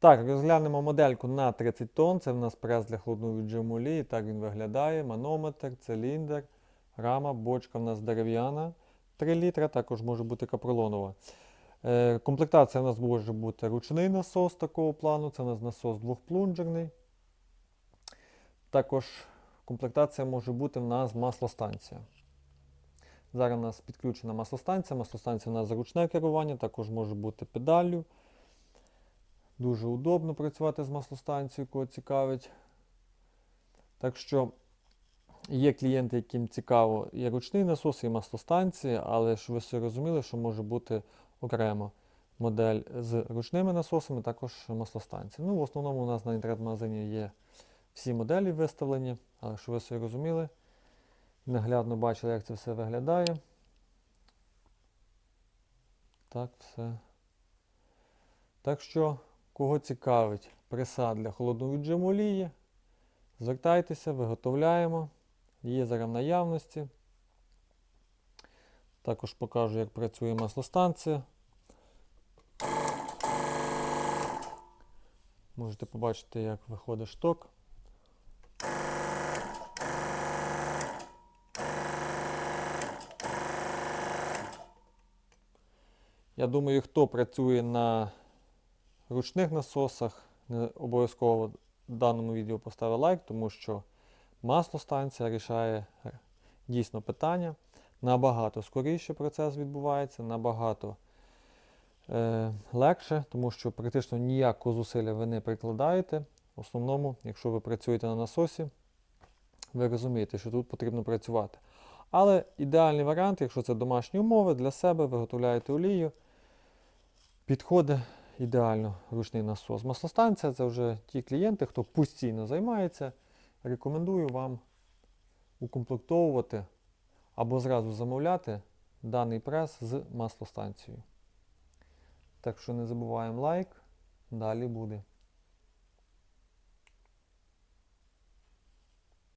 Так, розглянемо модельку на 30 тонн. Це в нас прес для холодної віджиму олії. Так він виглядає. Манометр, циліндр, рама, бочка в нас дерев'яна 3 літра, також може бути капролонова. Е, комплектація у нас може бути ручний насос такого плану. Це у нас насос двохплунжерний. Також комплектація може бути в нас маслостанція. Зараз у нас підключена маслостанція. Маслостанція у нас зручне керування, також може бути педаллю. Дуже удобно працювати з маслостанцією, кого цікавить. Так що є клієнти, яким цікаво і ручний насос, і маслостанції, але ж ви все розуміли, що може бути окремо модель з ручними насосами, також маслостанції. Ну, в основному у нас на інтернет-магазині є всі моделі виставлені, але що ви все розуміли, наглядно бачили, як це все виглядає. Так, все. Так що, кого цікавить присад для холодного віджиму олії, звертайтеся, виготовляємо. Є зараз наявності. Також покажу, як працює маслостанція. Можете побачити, як виходить шток. Я думаю, хто працює на ручних насосах, не обов'язково в даному відео поставив лайк, тому що маслостанція рішає е, дійсно питання. Набагато скоріше процес відбувається, набагато е, легше, тому що практично ніякого зусилля ви не прикладаєте. В основному, якщо ви працюєте на насосі, ви розумієте, що тут потрібно працювати. Але ідеальний варіант, якщо це домашні умови, для себе виготовляєте олію, підходить ідеально ручний насос. Маслостанція це вже ті клієнти, хто постійно займається. Рекомендую вам укомплектовувати або зразу замовляти даний прес з маслостанцією. Так що не забуваємо лайк, далі буде.